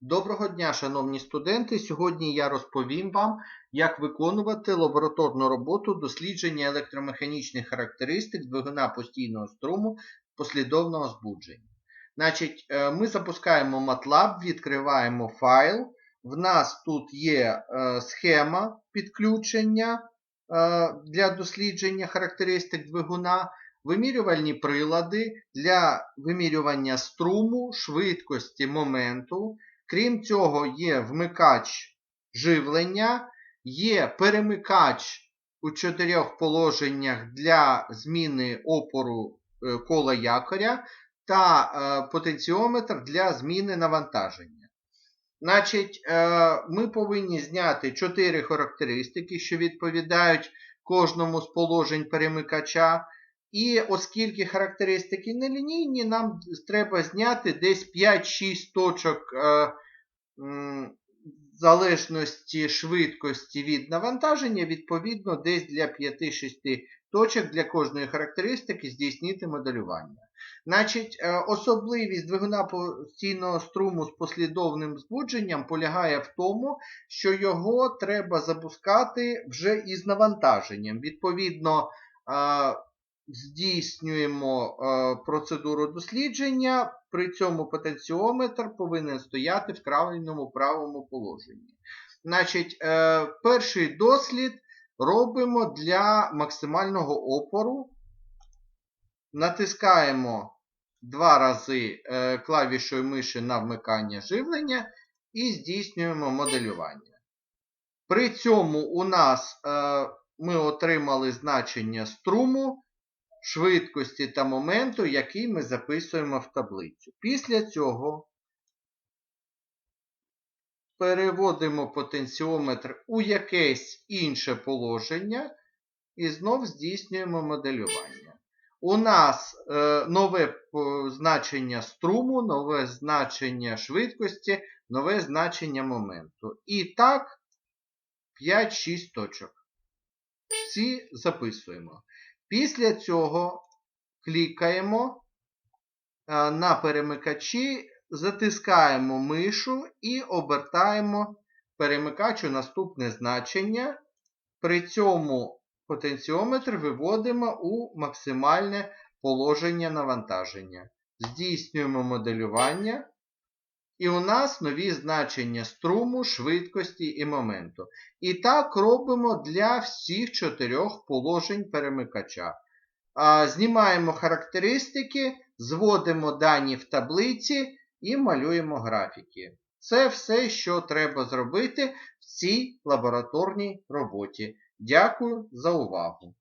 Доброго дня, шановні студенти! Сьогодні я розповім вам, як виконувати лабораторну роботу дослідження електромеханічних характеристик двигуна постійного струму послідовного збудження. Значить, е, ми запускаємо MATLAB, відкриваємо файл. В нас тут є е, схема підключення е, для дослідження характеристик двигуна, вимірювальні прилади для вимірювання струму, швидкості, моменту. Крім цього, є вмикач живлення, є перемикач у чотирьох положеннях для зміни опору е, кола якоря та е, потенціометр для зміни навантаження. Значить, е, ми повинні зняти чотири характеристики, що відповідають кожному з положень перемикача. І оскільки характеристики нелінійні, нам треба зняти десь 5-6 точок е, залежності швидкості від навантаження, відповідно, десь для 5-6 точок для кожної характеристики здійснити моделювання. Значить, е, особливість двигуна постійного струму з послідовним збудженням полягає в тому, що його треба запускати вже із навантаженням. Відповідно, е, здійснюємо е, процедуру дослідження, при цьому потенціометр повинен стояти в крайньому правому положенні. Значить, е, перший дослід робимо для максимального опору. Натискаємо два рази е, клавішою миші на вмикання живлення і здійснюємо моделювання. При цьому у нас ми отримали значення струму швидкості та моменту, який ми записуємо в таблицю. Після цього переводимо потенціометр у якесь інше положення і знов здійснюємо моделювання. У нас е, нове значення струму, нове значення швидкості, нове значення моменту. І так 5-6 точок. Всі записуємо. Після цього клікаємо е, на перемикачі, затискаємо мишу і обертаємо перемикач у наступне значення. При цьому потенціометр виводимо у максимальне положення навантаження. Здійснюємо моделювання. І у нас нові значення струму, швидкості і моменту. І так робимо для всіх чотирьох положень перемикача. Знімаємо характеристики, зводимо дані в таблиці і малюємо графіки. Це все, що треба зробити в цій лабораторній роботі. Дякую за увагу!